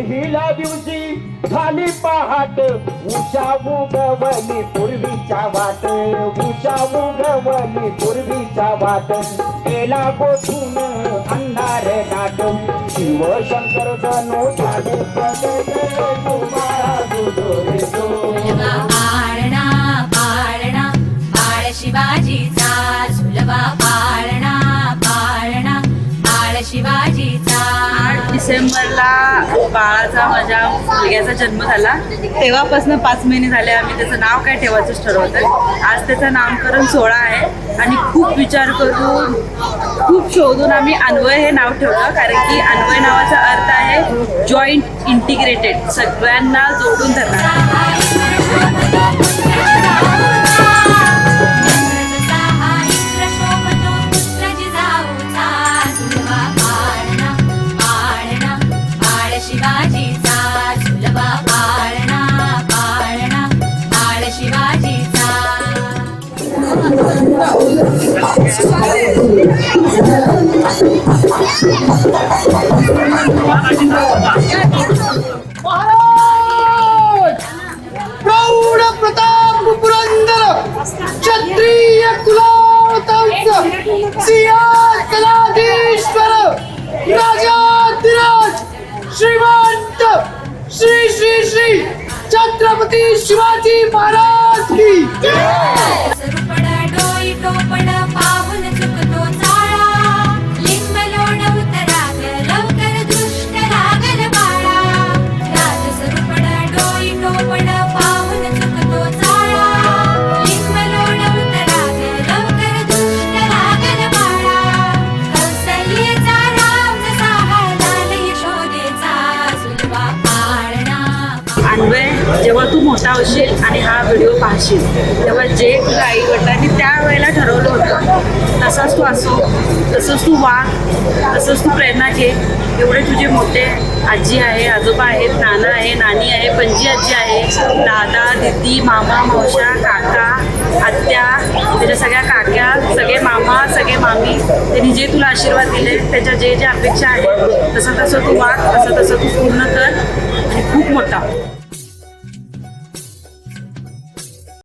पहिल्या दिवशी झाली पहाट उषा उगवली पूर्वीच्या वाट उषा उगवली पूर्वीच्या वाट. केला गोठून अंधार नाट शिव शंकर जणू झाले तुम्हाला पाळणा पाळणा बाळ शिवाजीचा झुलवा पाळणा शिवाजीचा आठ डिसेंबरला बाळाचा माझ्या मुलग्याचा जन्म झाला. तेव्हापासून पाच महिने झाले आम्ही त्याचं नाव काय ठेवायचं ठरवतं आज त्याचं नामकरण सोळा आहे आणि खूप विचार करून खूप शोधून आम्ही अन्वय हे नाव ठेवलं. कारण की अन्वय नावाचा अर्थ आहे जॉईंट इंटिग्रेटेड सगळ्यांना जोडून धरणार प्रौढ प्रताप पुरंदर क्षत्रिय कुलावतांच सिंहासनाधीश्वर राजाधिराज श्रीमंत श्री श्री श्री छत्रपती शिवाजी महाराज। जेव्हा तू मोठा होशील आणि हा व्हिडिओ पाहशील तेव्हा जे तुझ्या आई वडिलांनी त्यावेळेला ठरवलं होतं तसंच तू असो तसंच तू वाग तसंच तू प्रेरणा घे. एवढे तुझे मोठे आजी आहे आजोबा आहेत नाना आहे नानी आहे पणजी आजी आहे दादा दिदी मामा मावशा काका आत्या त्याच्या सगळ्या काक्या सगळे मामा सगळे मामी त्यांनी जे तुला आशीर्वाद दिले त्याच्या जे जे अपेक्षा आहेत तसं तसं तू वाग तसं तसं तू पूर्ण कर आणि खूप मोठा.